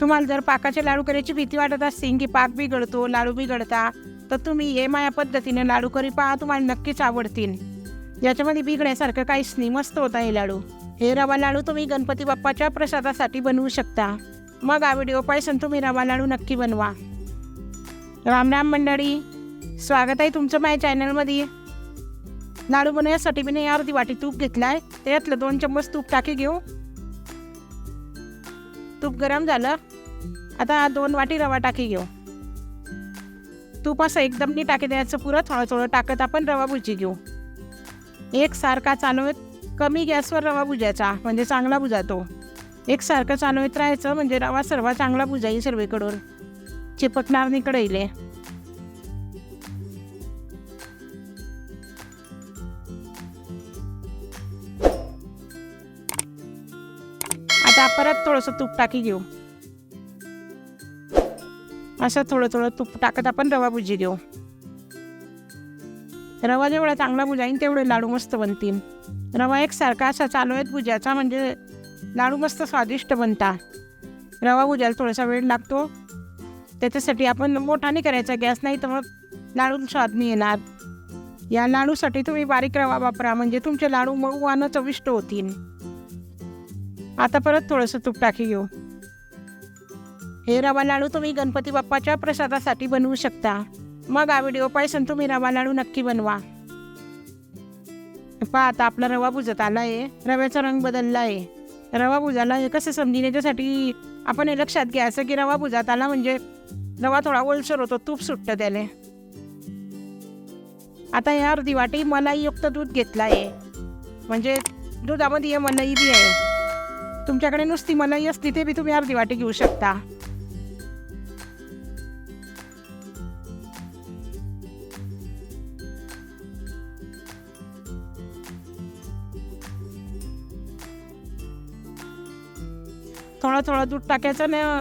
तुम्हाला जर पाकाचे लाडू करायची भीती वाटत असतील की पाक बिघडतो लाडू बिघडता तर तुम्ही हे माया पद्धतीने लाडू करी पहा तुम्हाला नक्कीच आवडतील. याच्यामध्ये बिघण्यासारखं काहीच नाही मस्त होता हे लाडू. हे रवा लाडू तुम्ही गणपती बाप्पाच्या प्रसादासाठी बनवू शकता. मग हा व्हिडिओ पाहिजे तुम्ही रवा लाडू नक्की बनवा. राम राम मंडळी स्वागत आहे तुमचं माझ्या चॅनलमध्ये. लाडू बनवण्यासाठी मी अर्धी वाटी तूप घेतला आहे त्यातलं दोन चम्मच तूप टाकी घेऊ. तूप गरम झालं. आता दोन वाटी रवा टाकी घेऊ. तूप असं एकदम नी टाकी द्यायचं पुरं. थोडं थोडं टाकत आपण रवा भुजी घेऊ. एक सारखा चालवत कमी गॅसवर रवा भुजायचा म्हणजे चांगला भुजातो. एक सारखं चालवत राहायचं म्हणजे रवा सर्व चांगला भुजाई सर्वेकडून. चिपकणार नाही कढईले. आता परत थोडंसं तूप टाकी घेऊ. असं थोडं थोडं तूप टाकत आपण रवा भुजी घेऊ रवा जेवढा चांगला बुजाईन तेवढे लाडू मस्त बनतील. रवा एकसारखा असा चालू आहेत भुजाचा म्हणजे लाडू मस्त स्वादिष्ट बनता. रवा भुजायला थोडासा वेळ लागतो. त्याच्यासाठी आपण मोठाने करायचा गॅस नाही तर मग लाडू स्वाद नाही येणार. या लाडूसाठी तुम्ही बारीक रवा वापरा म्हणजे तुमचे लाडू मऊ आणि चविष्ट होतील. आता परत थोडंसं तूप टाकी घेऊ. हे रवा लाडू तुम्ही गणपती बाप्पाच्या प्रसादासाठी बनवू शकता. मग हा व्हिडिओ पाहिजे तुम्ही रवा लाडू नक्की बनवा. पहा आता आपला रवा बुजत आला आहे रव्याचा रंग बदलला आहे रवा बुजाला हे कसं समजेल याच्यासाठी आपण हे लक्षात घ्यायचं की रवा बुजात आला म्हणजे रवा थोडा ओलसर होतो तूप सुटतं त्याला. आता या अर्धी वाटी मलाईयुक्त दूध घेतलं आहे म्हणजे दुधामध्ये हे मलाई बी आहे. तुमच्याकडे नुसती मलाई असती ते बी तुम्ही अर्धी वाटी घेऊ शकता. थोडं थोडं दूध टाकायचं ना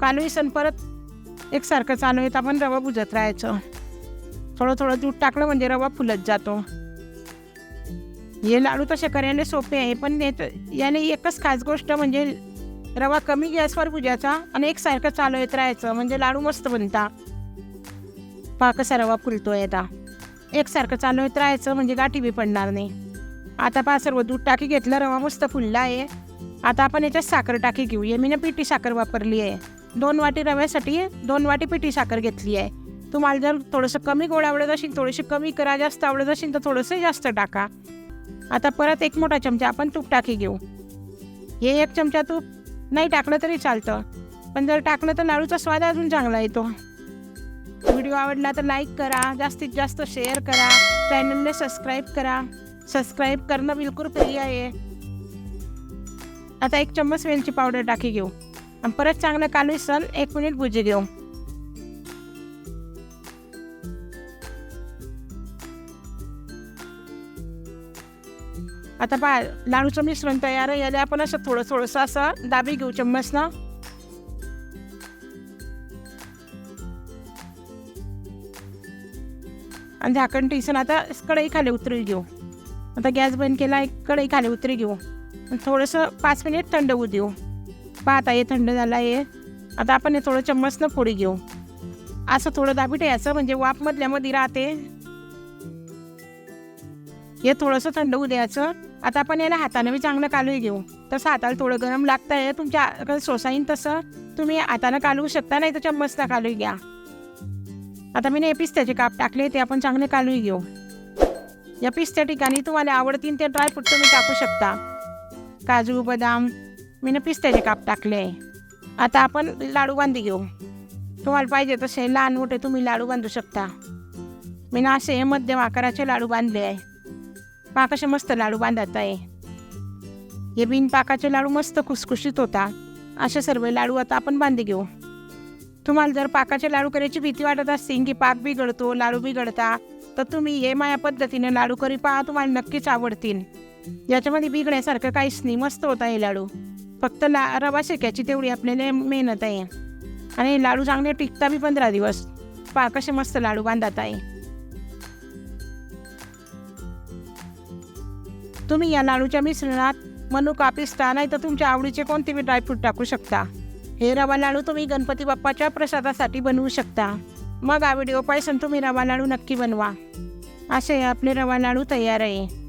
कालवी सण परत एकसारखं चालू येत आपण रवा बुजत राहायचं. थोडं थोडं दूध टाकलं म्हणजे रवा फुलत जातो. हे लाडू तसे करायला सोपे आहे पण याने एकच खास गोष्ट म्हणजे रवा कमी गॅसवर पूजायचा आणि एकसारखं चालू येत राहायचं म्हणजे लाडू मस्त बनता. पहा कसा रवा फुलतोय आता. एकसारखं चालू येत राहायचं म्हणजे गाठी बी पडणार नाही. आता पहा सर्व दूध टाकी घेतलं रवा मस्त फुलला आहे. आता आपण याच्यात साखर टाकी घेऊया मी ना पिठी साखर वापरली आहे. दोन वाटी रव्यासाठी दोन वाटी पिठी साखर घेतली आहे. तुम्हाला जर थोडंसं कमी गोड आवडत असेल थोडीशी कमी करा जास्त आवडत असेल तर थोडंसं जास्त टाका. आता परत एक मोठा चमचा आपण तूप टाकी घेऊ. हे एक चमचा तूप नाही टाकलं तरी चालतं. पण जर टाकलं तर लाडूचा स्वाद अजून चांगला येतो. व्हिडिओ आवडला तर लाईक करा जास्तीत जास्त शेअर करा चॅनलने सबस्क्राईब करा. सबस्क्राईब करणं बिलकुल फ्री आहे. आता एक चम्मच वेलची पावडर टाकी घेऊ. आणि परत चांगलं कालवी सण एक मिनिट भुजी घेऊ. आता पहा लाडूचं मिश्रण तयार आहे. याला आपण असं थोडं थोडंसं असं दाबी घेऊ चम्मच ना. आणि झाकण टिसन आता कढई खाली उतरी घेऊ. आता गॅस बंद केला एक कढई खाली उतरी घेऊ. थोडंसं पाच मिनिट थंड होऊ देऊ. पाहता हे थंड झालं आहे. आता आपण हे थोडं चम्मचनं फोडी घेऊ. असं थोडं दाबी ठेवायचं म्हणजे वाफमधल्यामध्ये राहते. हे थोडंसं थंड होऊ द्यायचं. आता आपण याला हाताने बी चांगलं कालू घेऊ. तसं हाताला थोडं गरम लागतं आहे तुमच्या सोसाईन तसं तुम्ही हातानं कालवू शकता नाही तर चम्मचला कालू घ्या. आता मी हे पिस्त्याचे काप टाकले ते आपण चांगले कालू घेऊ. या पिस्त्या ठिकाणी तुम्हाला आवडतील ते ड्रायफ्रूट तुम्ही टाकू शकता. काजू बदाम मी ना पिस्त्याचे काप टाकले. आहे आता आपण लाडू बांधी घेऊ. तुम्हाला पाहिजे तसे लहान मोठे तुम्ही लाडू बांधू शकता. मी ना असे मध्यम आकाराचे लाडू बांधले आहे. पहा कसे मस्त लाडू बांधत आहे. हे बिन पाकाचे लाडू मस्त खुसखुशीत होता असे सर्व लाडू आता आपण बांधे घेऊ. तुम्हाला जर पाकाचे लाडू करायची भीती वाटत असतील की पाक बिघडतो लाडू बिघडता तर तुम्ही हे माया पद्धतीने लाडू करी पहा तुम्हाला नक्कीच आवडतील. याच्यामध्ये बिघण्यासारखं काहीच नाही मस्त होता हे लाडू. फक्त ला रवा शेकायची तेवढी आपल्याला मेहनत आहे. आणि लाडू चांगले टिकता बी पंधरा दिवस. पहा कसे मस्त लाडू बांधत आहे. तुम्ही या लाडूच्या मिश्रणात मनुका पिस्ता नाही तर तुमच्या आवडीचे कोणते बी ड्रायफ्रूट टाकू शकता? हे रवा लाडू तुम्ही गणपती बाप्पाच्या प्रसादासाठी बनवू शकता. मग हा व्हिडिओ पाहिजे तुम्ही रवा लाडू नक्की बनवा. असे आपले रवा लाडू तयार आहे.